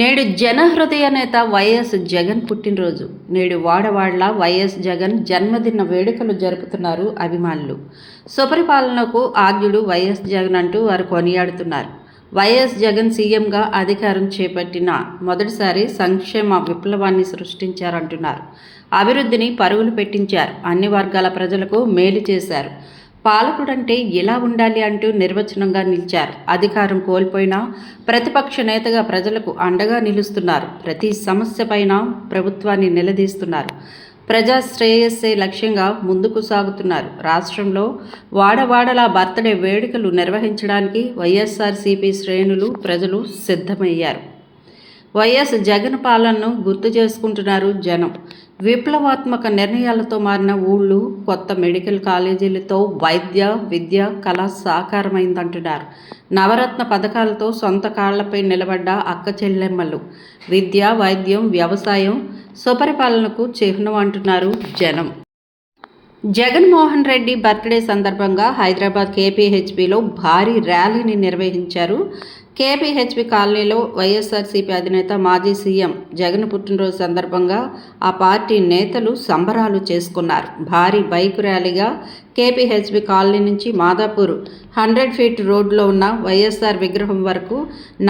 నేడు జనహృదయ నేత వైఎస్ జగన్ పుట్టినరోజు. నేడు వాడవాడల వైఎస్ జగన్ జన్మదిన వేడుకలు జరుపుతున్నారు అభిమానులు. సుపరిపాలనకు ఆద్యుడు వైఎస్ జగన్ అంటూ వారు కొనియాడుతున్నారు. వైఎస్ జగన్ సీఎంగా అధికారం చేపట్టిన మొదటిసారి సంక్షేమ విప్లవాన్ని సృష్టించారంటున్నారు. అభివృద్ధిని పరుగులు పెట్టించారు. అన్ని వర్గాల ప్రజలకు మేలు చేశారు. పాలకుడంటే ఎలా ఉండాలి అంటూ నిర్వచనంగా నిలిచారు. అధికారం కోల్పోయినా ప్రతిపక్ష నేతగా ప్రజలకు అండగా నిలుస్తున్నారు. ప్రతి సమస్యపైన ప్రభుత్వాన్ని నిలదీస్తున్నారు. ప్రజా శ్రేయస్సే లక్ష్యంగా ముందుకు సాగుతున్నారు. రాష్ట్రంలో వాడవాడలా బర్త్డే వేడుకలు నిర్వహించడానికి వైఎస్ఆర్సీపీ శ్రేణులు ప్రజలు సిద్ధమయ్యారు. వైఎస్ జగన్ పాలనను గుర్తు చేసుకుంటున్నారు జనం. విప్లవాత్మక నిర్ణయాలతో మారిన ఊళ్ళు కొత్త మెడికల్ కాలేజీలతో వైద్య విద్య కళ సాకారమైందంటున్నారు. నవరత్న పథకాలతో సొంత కాళ్ళపై నిలబడ్డ అక్క చెల్లెమ్మలు. విద్య వైద్యం వ్యవసాయం సుపరిపాలనకు చిహ్నం అంటున్నారు జనం. జగన్మోహన్ రెడ్డి బర్త్డే సందర్భంగా హైదరాబాద్ కేపీహెచ్పిలో భారీ ర్యాలీని నిర్వహించారు కేపీహెచ్పి కాలనీలో వైఎస్ఆర్సీపీ అధినేత మాజీ సీఎం జగన్ పుట్టినరోజు సందర్భంగా ఆ పార్టీ నేతలు సంబరాలు చేసుకున్నారు. భారీ బైక్ ర్యాలీగా కేపీహెచ్పి కాలనీ నుంచి మాదాపూర్ హండ్రెడ్ ఫీట్ రోడ్లో ఉన్న వైఎస్ఆర్ విగ్రహం వరకు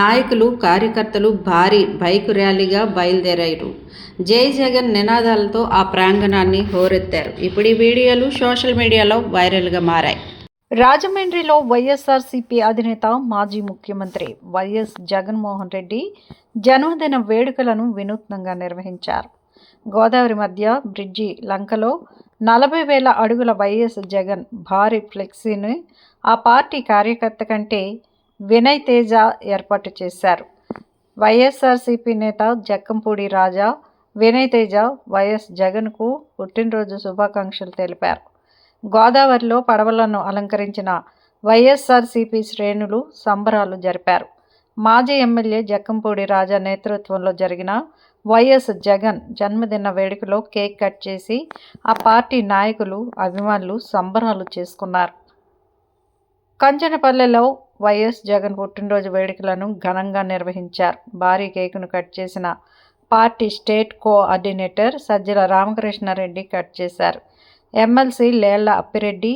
నాయకులు కార్యకర్తలు భారీ బైక్ ర్యాలీగా బయలుదేరారు. జై జగన్ నినాదాలతో ఆ ప్రాంగణాన్ని హోరెత్తారు. ఇప్పుడు ఈ వీడియోలు సోషల్ మీడియాలో వైరల్గా మారాయి. రాజమండ్రిలో వైఎస్ఆర్సీపీ అధినేత మాజీ ముఖ్యమంత్రి వైఎస్ జగన్మోహన్ రెడ్డి జన్మదిన వేడుకలను వినూత్నంగా నిర్వహించారు. గోదావరి మధ్య బ్రిడ్జి లంకలో నలభై వేల అడుగుల వైఎస్ జగన్ భారీ ఫ్లెక్సీని ఆ పార్టీ కార్యకర్త కంటే వినయ్ తేజ ఏర్పాటు చేశారు. వైఎస్ఆర్సీపీ నేత జక్కంపూడి రాజా వినయ్ తేజ వైఎస్ జగన్కు పుట్టినరోజు శుభాకాంక్షలు తెలిపారు. గోదావరిలో పడవలను అలంకరించిన వైఎస్ఆర్సీపీ శ్రేణులు సంబరాలు జరిపారు. మాజీ ఎమ్మెల్యే జక్కంపూడి రాజా నేతృత్వంలో జరిగిన వైఎస్ జగన్ జన్మదిన వేడుకలో కేక్ కట్ చేసి ఆ పార్టీ నాయకులు అభిమానులు సంబరాలు చేసుకున్నారు. కంచనపల్లెలో వైఎస్ జగన్ పుట్టినరోజు వేడుకలను ఘనంగా నిర్వహించారు. భారీ కేకును కట్ చేసిన party state coordinator Sajjala Ramakrishna Reddy cut చేశారు. ఎమ్మెల్సీ లేళ్ళ అప్పిరెడ్డి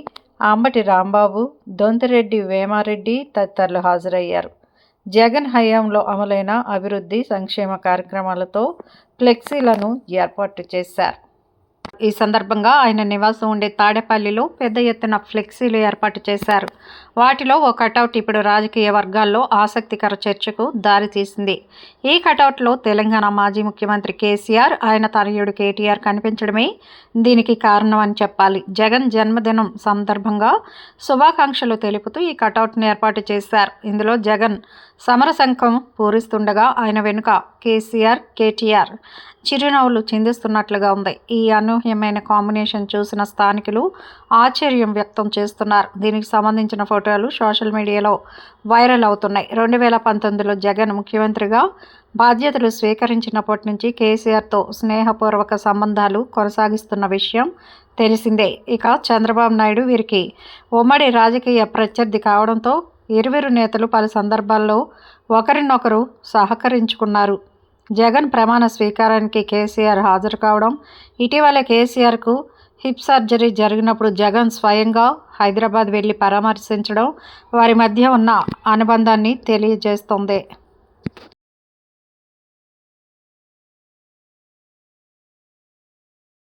అంబటి రాంబాబు దొంతిరెడ్డి వేమారెడ్డి తదితరులు హాజరయ్యారు. జగన్ హయాంలో అమలైన అభివృద్ధి సంక్షేమ కార్యక్రమాలతో ఫ్లెక్సీలను ఏర్పాటు చేశారు. ఈ సందర్భంగా ఆయన నివాసం ఉండే తాడేపల్లిలో పెద్ద ఎత్తున ఫ్లెక్సీలు ఏర్పాటు చేశారు. వాటిలో ఓ కటౌట్ ఇప్పుడు రాజకీయ వర్గాల్లో ఆసక్తికర చర్చకు దారితీసింది ఈ కటౌట్లో తెలంగాణ మాజీ ముఖ్యమంత్రి కేసీఆర్ ఆయన తనయుడు కేటీఆర్ కనిపించడమే దీనికి కారణం అని చెప్పాలి. జగన్ జన్మదినం సందర్భంగా శుభాకాంక్షలు తెలుపుతూ ఈ కటౌట్ను ఏర్పాటు చేశారు. ఇందులో జగన్ సమరశంఖం పూరిస్తుండగా ఆయన వెనుక కేసీఆర్ కేటీఆర్. చిరునవ్వులు చిందిస్తున్నట్లుగా ఉంది. ఈ అనూహ్యమైన కాంబినేషన్ చూసిన స్థానికులు ఆశ్చర్యం వ్యక్తం చేస్తున్నారు. దీనికి సంబంధించిన ఫోటోలు సోషల్ మీడియాలో వైరల్ అవుతున్నాయి. రెండు వేల పంతొమ్మిదిలో జగన్ ముఖ్యమంత్రిగా బాధ్యతలు స్వీకరించినప్పటి నుంచి కేసీఆర్తో స్నేహపూర్వక సంబంధాలు కొనసాగిస్తున్న విషయం తెలిసిందే. ఇక చంద్రబాబు నాయుడు వీరికి ఉమ్మడి రాజకీయ ప్రత్యర్థి కావడంతో ఇరువురు నేతలు పలు సందర్భాల్లో ఒకరినొకరు సహకరించుకున్నారు. జగన్ ప్రమాణ స్వీకారానికి కేసీఆర్ హాజరు కావడం ఇటీవల కేసీఆర్కు హిప్ సర్జరీ జరిగినప్పుడు జగన్ స్వయంగా హైదరాబాద్ వెళ్ళి పరామర్శించడం వారి మధ్య ఉన్న అనుబంధాన్ని తెలియజేస్తోంది.